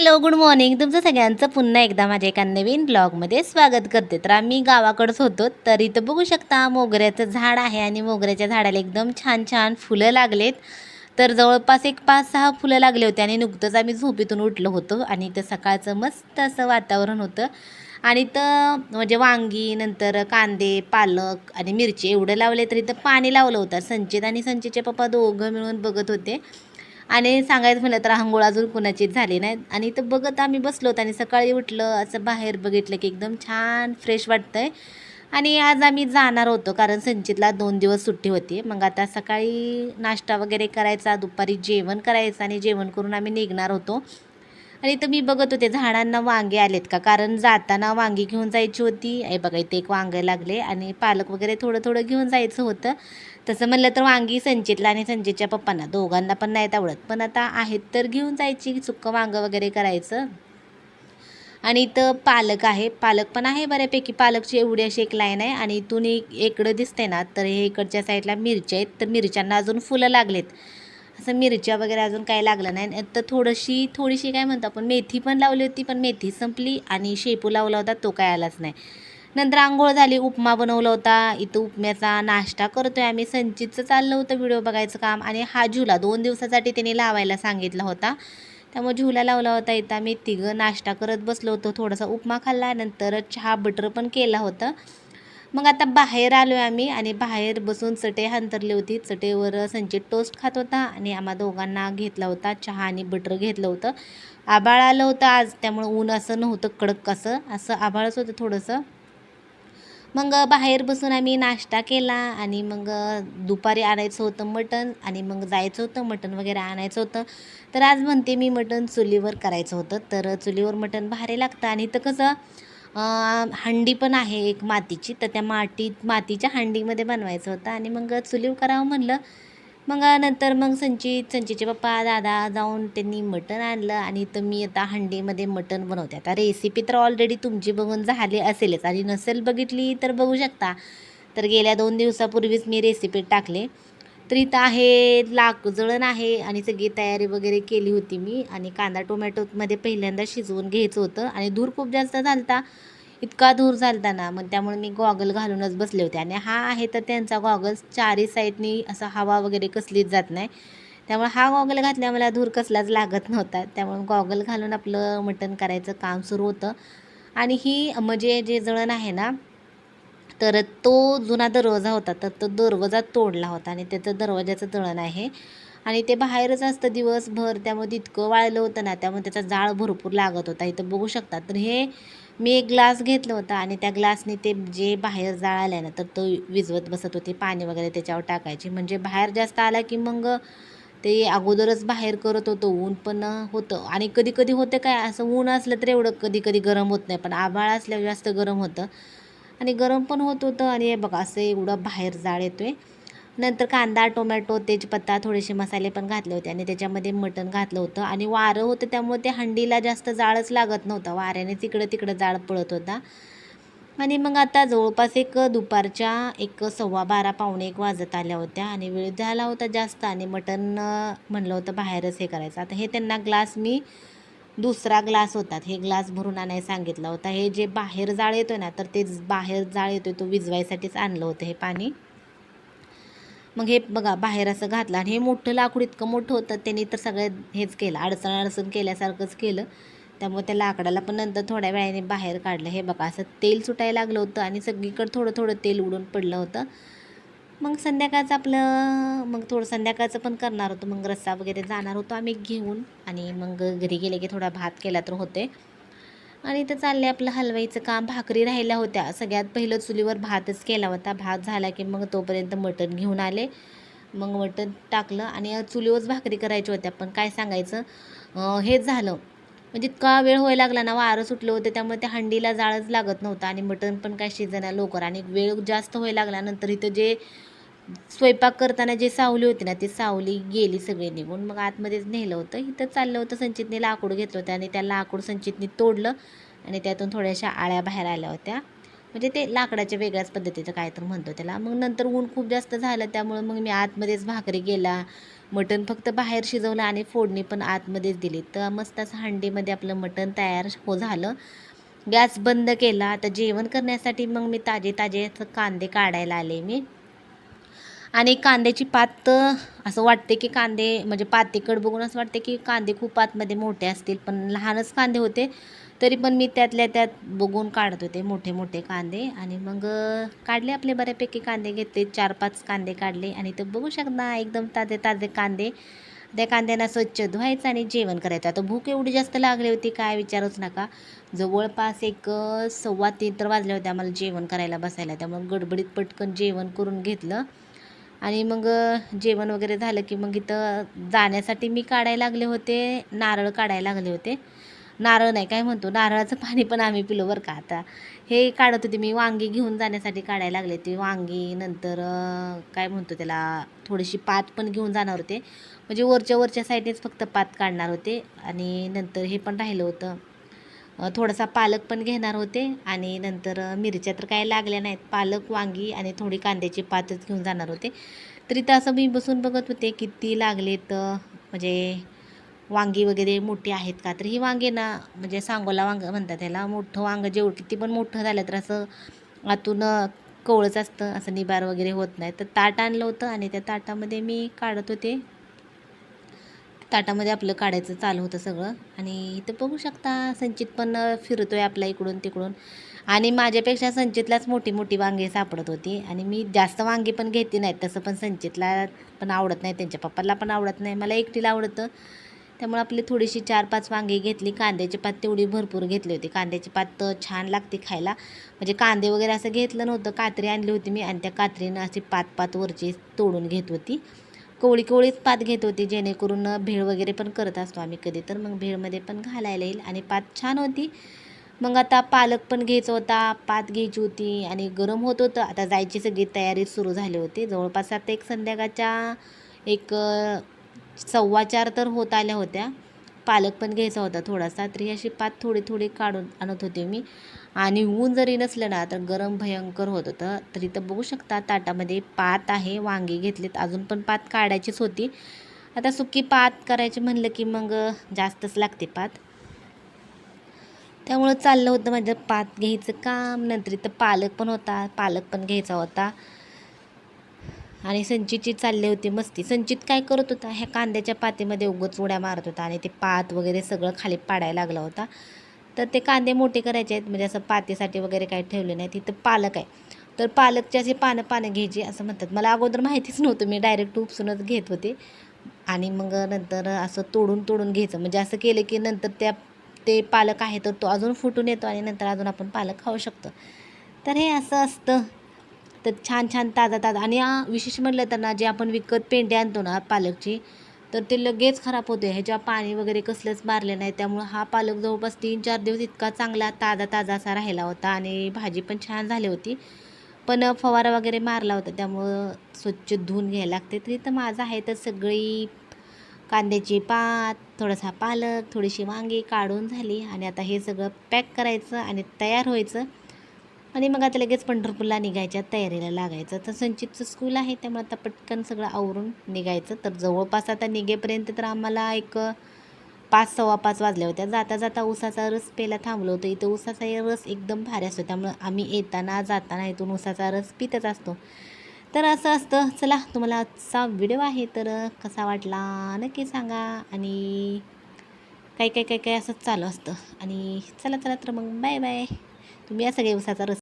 Hello good morning. तुमचं सगळ्यांचं पुन्हा एकदा माझ्या एका नवीन ब्लॉगमध्ये स्वागत करते. तर आम्ही गावाकडंच होतो तर इथं बघू शकता मोगऱ्याचं झाड आहे आणि मोगऱ्याच्या झाडाला एकदम छान छान फुलं लागलेत. तर जवळपास एक पाच सहा फुलं लागले होते आणि नुकतंच आम्ही झोपेतून उठलो होतो आणि इथं सकाळचं मस्त असं वातावरण होतं. आणि इथं म्हणजे वांगी नंतर कांदे पालक आणि मिरची एवढं लावले तर इथं पाणी लावलं होतं. संचित आणि संचितचे पप्पा दोघं मिळून बघत होते. आणि सांगायचं म्हटलं तर आंघोळ अजून कुणाचीच झाली नाही. आणि इथं बघत आम्ही बसलो होतो आणि सकाळी उठलं असं बाहेर बघितलं की एकदम छान फ्रेश वाटतंय. आणि आज आम्ही जाणार होतो कारण संचितला दोन दिवस सुट्टी होती. मग आता सकाळी नाश्ता वगैरे करायचा दुपारी जेवण करायचं आणि जेवण करून आम्ही निघणार होतो. आणि इथं मी बघत होते झाडांना वांगे आलेत का? कारण जाताना वांगी घेऊन जायची होती. हे बघा इथे एक वांग लागले आणि पालक वगैरे थोडं थोडं घेऊन जायचं होतं. तसं म्हणलं तर वांगी संचितला आणि संचितच्या पप्पांना. दोघांना पण नाहीत आवडत. पण आता आहेत तर घेऊन जायची सुक्कं वांगं वगैरे करायचं. आणि इथं पालक आहे. पालक पण आहे बऱ्यापैकी. पालकची एवढी अशी एक लाईन आहे आणि इथून एक इकडं दिसते ना तर हे इकडच्या साईडला मिरच्या आहेत. तर मिरच्यांना अजून फुलं लागलेत. असं मिरच्या वगैरे अजून काय लागलं नाही. तर थोडीशी थोडीशी काय म्हणतो आपण मेथी पण लावली होती पण मेथी संपली आणि शेपू लावला होता तो काय आलाच नाही. नंतर आंघोळ झाली उपमा बनवला होता. इथं उपम्याचा नाश्ता करतोय आम्ही. संचितचं चाललं होतं व्हिडिओ बघायचं काम आणि हा झुला दोन दिवसासाठी त्याने लावायला सांगितला होता. त्यामुळे झुला लावला होता. इथं आम्ही तिघं नाश्ता करत बसलो होतो. थोडासा उपमा खाल्ला नंतर चहा बटर पण केला होता. मग आता बाहेर आलो आहे आम्ही आणि बाहेर बसून चटे हांतरली होती. चटेवर संचित टोस्ट खात होता आणि आम्हा दोघांना घेतला होता चहा आणि बटर घेतलं होतं. आबाळ आलं होतं आज त्यामुळं ऊन असं नव्हतं कडक असं. असं आबाळच होतं थोडंसं. मग बाहेर बसून आम्ही नाश्ता केला आणि मग दुपारी आणायचं होतं मटण आणि मग जायचं होतं मटण वगैरे आणायचं होतं. तर आज म्हणते मी मटण चुलीवर करायचं होतं. तर चुलीवर मटण भारी लागतं आणि तर कसं हंडी पण आहे एक मातीची तर त्या माती मातीच्या हंडीमध्ये बनवायचं होतं. आणि मग चुलीव करावं म्हणलं. मग नंतर मग संचित संचितचे पप्पा दादा जाऊन त्यांनी मटण आणलं. आणि तर मी आता हंडीमध्ये मटण बनवते. आता रेसिपी तर ऑलरेडी तुमची बघून झाली असेलच. आणि नसेल बघितली तर बघू शकता. तर गेल्या दोन दिवसापूर्वीच मी रेसिपी टाकले. तर इथं आहे लाक जळण आहे आणि सगळी तयारी वगैरे केली होती मी आणि कांदा टोमॅटोमध्ये पहिल्यांदा शिजवून घ्यायचं होतं आणि धूर खूप जास्त झालता इतका धूर झालता ना मग त्यामुळे मी गॉगल घालूनच बसले होते आणि हा आहे तर त्यांचा गॉगल चारही साईडनी असं हवा वगैरे कसलीच जात नाही. त्यामुळे हा गॉगल घातल्या मला धूर कसलाच लागत नव्हता त्यामुळे गॉगल घालून आपलं मटण करायचं काम सुरू होतं. आणि ही म्हणजे जे जळण आहे ना तर तो जुना दरवाजा होता तर तो दरवाजा तोडला होता आणि त्याचं दरवाजाचं तळण आहे. आणि ते बाहेरच असतं दिवसभर त्यामध्ये इतकं वाळलं होतं ना त्यामुळे त्याचा जाळ भरपूर लागत होता. इथं बघू शकता. तर हे मी एक ग्लास घेतलं होतं आणि त्या ग्लासने ते जे बाहेर जाळ आलं ना तर तो विजवत बसत होते पाणी वगैरे त्याच्यावर टाकायची. म्हणजे बाहेर जास्त आला की मग ते अगोदरच बाहेर करत होतं ऊन पण होतं. आणि कधी कधी होतं काय असं ऊन असलं तर एवढं कधी कधी गरम होत नाही पण आभाळ असल्यावर जास्त गरम होतं. आणि गरम पण होत होतं आणि हे बघा असं एवढं बाहेर जाळ येतो आहे नंतर कांदा टोमॅटो तेजपत्ता थोडेसे मसाले पण घातले होते आणि त्याच्यामध्ये मटण घातलं होतं आणि वारं होतं त्यामुळे ते हंडीला जास्त जाळच लागत नव्हतं. वाऱ्याने तिकडं तिकडं जाळ पळत होता. आणि मग आता जवळपास एक दुपारच्या एक सव्वा बारा पावणे एक वाजत आल्या होत्या आणि वेळ झाला होता जास्त आणि मटण म्हणलं होतं बाहेरच हे करायचं. आता हे त्यांना ग्लास मी दुसरा ग्लास होता. हे ग्लास भरून आणायला सांगितला होता. हे जे बाहेर जाळ येतो ना तर ते बाहेर जाळ येतो तो विजवायसाठीच आणलं होतं हे पाणी. मग हे बघा बाहेर असं घातलं आणि हे मोठं लाकूड इतकं मोठं होतं त्यांनी तर सगळं हेच केलं. अडचण अडचण केल्यासारखंच केलं. त्यामुळे त्या लाकडाला पण नंतर थोड्या वेळाने बाहेर काढलं. हे बघा असं तेल सुटायला लागलं होतं आणि सगळीकडं थोडं थोडं तेल उडून पडलं होतं. मग संध्याकाळचं आपलं मग थोडं संध्याकाळचं पण करणार होतो. मग रस्सा वगैरे जाणार होतो आम्ही घेऊन. आणि मग घरी गेले की थोडा भात केला तर होते. आणि इथं चालले आपलं हलवाईचं काम. भाकरी राहिल्या होत्या. सगळ्यात पहिलं चुलीवर भातच केला होता. भात झाला की मग तोपर्यंत मटण घेऊन आले. मग मटण टाकलं आणि चुलीवरच भाकरी करायची होत्या. पण काय सांगायचं हेच झालं. म्हणजे इतका वेळ व्हायला लागला ना वारं सुटलं होतं. त्यामुळे त्या हंडीला जाळच लागत नव्हतं. आणि मटण पण काय शिजना लवकर आणि वेळ जास्त व्हायला लागल्यानंतर इथं जे स्वयंपाक करताना जे सावली होती ना ती सावली गेली सगळी निघून. मग आतमध्येच नेलं होतं. इथं चाललं होतं संचितने लाकूड घेतलं होतं आणि त्या लाकूड संचितने तोडलं आणि त्यातून थोड्याशा आळ्या बाहेर आल्या होत्या. म्हणजे ते लाकडाच्या वेगळ्याच पद्धतीचं काय तर म्हणतो त्याला. मग नंतर ऊन खूप जास्त झालं त्यामुळं मग मी आतमध्येच भाकरी गेला मटण फक्त बाहेर शिजवलं आणि फोडणी पण आतमध्येच दिली. तर मस्त असं आपलं मटण तयार हो झालं. गॅस बंद केला. आता जेवण करण्यासाठी मग मी ताजे ताजे असं कांदे काढायला आले मी. आणि कांद्याची पात असं वाटते की कांदे म्हणजे पातेकड बघून असं वाटते की कांदे खूप आतमध्ये मोठे असतील पण लहानच कांदे होते तरी पण मी त्यातल्या त्यात बघून काढत होते मोठे मोठे कांदे. आणि मग काढले आपले बऱ्यापैकी कांदे घेतले चार पाच कांदे काढले. आणि ते बघू शकता एकदम ताजे ताजे कांदे. त्या कांद्यांना स्वच्छ धुवायचं आणि जेवण करायचं. आता भूक एवढी जास्त लागली होती काय विचारूच नका. जवळपास एक सव्वा तीन तर वाजल्या होत्या आम्हाला जेवण करायला बसायला. त्यामुळे गडबडीत पटकन जेवण करून घेतलं. आणि मग जेवण वगैरे झालं की मग इथं जाण्यासाठी मी काढायला लागले होते नारळ काढायला लागले होते. नारळ नाही काय म्हणतो नारळाचं पाणी पण आम्ही पिलो बरं का. आता हे काढत होते मी वांगी घेऊन जाण्यासाठी काढायला लागले ते वांगी नंतर काय म्हणतो त्याला थोडीशी पात पण घेऊन जाणार होते. म्हणजे वरच्या वरच्या साईडनेच फक्त पात काढणार होते. आणि नंतर हे पण राहिलं होतं. थोडासा पालक पण घेणार होते आणि नंतर मिरच्या तर काय लागल्या नाहीत. पालक वांगी आणि थोडी कांद्याची पातच घेऊन जाणार होते. तर असं मी बसून बघत होते किती लागलेत म्हणजे वांगी वगैरे मोठी आहेत का? तर ही वांगे ना म्हणजे सांगोला वांग म्हणतात त्याला मोठं वांग जेवढं किती पण मोठं झालं तर असं आतून कवळच असतं असं निबार वगैरे होत नाही. तर ताट आणलं होतं आणि त्या ताटामध्ये मी काढत होते. ताटामध्ये आपलं काढायचं चालू होतं सगळं. आणि इथं बघू शकता संचित पण फिरतो आहे आपला इकडून तिकडून. आणि माझ्यापेक्षा संचितलाच मोठी मोठी वांगे सापडत होती. आणि मी जास्त वांगी पण घेते नाहीत तसं पण संचितला पण आवडत नाही त्यांच्या पप्पाला पण आवडत नाही. मला एकटीला आवडतं. त्यामुळे आपली थोडीशी चार पाच वांगी घेतली. कांद्याची पात तेवढी भरपूर घेतली होती. कांद्याची पात छान लागते खायला. म्हणजे कांदे वगैरे असं घेतलं नव्हतं. कात्री आणली होती मी आणि त्या कात्रीनं अशी पात पात वरची तोडून घेत होती. कोवळी कवळीच पात घेत होती जेणेकरून भेळ वगैरे पण करत असतो आम्ही कधी. तर मग भेळमध्ये पण घालायला येईल आणि पात छान होती. मग आता पालक पण घ्यायचा होता पात घ्यायची होती आणि गरम होत होतं. आता जायची सगळी तयारी सुरू झाली होती. जवळपास आता एक संध्याकाळच्या एक सव्वा चार तर होत आल्या होत्या. पालक पण घ्यायचा होता थोडासा तरी अशी पात थोडी थोडी काढून आणत होते मी. आणि ऊन जरी नसलं ना तर गरम भयंकर होत होतं. तर इथं बघू शकता ताटामध्ये पात आहे वांगी घेतलीत. अजून पण पात काढायचीच होती. आता सुकी पात करायची म्हणलं की मग जास्तच लागते पात. त्यामुळं चाललं होतं माझं पात घ्यायचं काम. नंतर इथं पालक पण होता पालक पण घ्यायचा होता. आणि संचितची चालली होती मस्ती संचित काय करत होता? ह्या कांद्याच्या पातीमध्ये उगच उड्या मारत होता आणि ते पात वगैरे सगळं खाली पाडायला लागला होता. तर ते कांदे मोठे करायचे आहेत म्हणजे असं पातीसाठी वगैरे काही ठेवले नाही तिथं पालक आहे. तर पालकचे असे पानं पानं घ्यायची असं म्हणतात. मला अगोदर माहितीच नव्हतं मी डायरेक्ट उपसूनच घेत होते. आणि मग नंतर असं तोडून तोडून घ्यायचं. म्हणजे असं केलं की नंतर त्या ते पालक आहे तर तो अजून फुटून येतो आणि नंतर अजून आपण पालक खाऊ शकतो. तर हे असं असतं. तर छान छान ताजा ताजा. आणि विशेष म्हटलं तर ना जे आपण विकत पेंडे आणतो ना पालकची तर ते लगेच खराब होते. ह्याच्या पाणी वगैरे कसलंच मारले नाही त्यामुळं हा पालक जवळपास तीन चार दिवस इतका चांगला ताजा ताजा असा राहिला होता आणि भाजी पण छान झाली होती. पण फवारा वगैरे मारला होता त्यामुळं स्वच्छ धुवून घ्यायला लागते. तरी तर माझं आहे तर सगळी कांद्याची पात थोडासा पालक थोडीशी वांगी काढून झाली आणि आता हे सगळं पॅक करायचं आणि तयार व्हायचं. आणि मग आता लगेच पंढरपूरला निघायच्या तयारीला लागायचं. तर संचितचं स्कूल आहे त्यामुळे आता पटकन सगळं आवरून निघायचं. तर जवळपास आता निघेपर्यंत तर आम्हाला एक पाच सव्वा पाच वाजल्या होत्या. जाता जाता उसाचा रस प्यायला थांबलो होतो. इथं उसाचा रस एकदम भारी असतो. त्यामुळं आम्ही येताना जाताना इथून उसाचा रस पितच असतो. तर असं असतं. चला तुम्हाला आजचा व्हिडिओ आहे. तर कसा वाटला नक्की सांगा. आणि काही काही काही काही असंच चालू असतं. आणि चला चला तर मग बाय बाय तुम्ही या सगळे उसाचा रस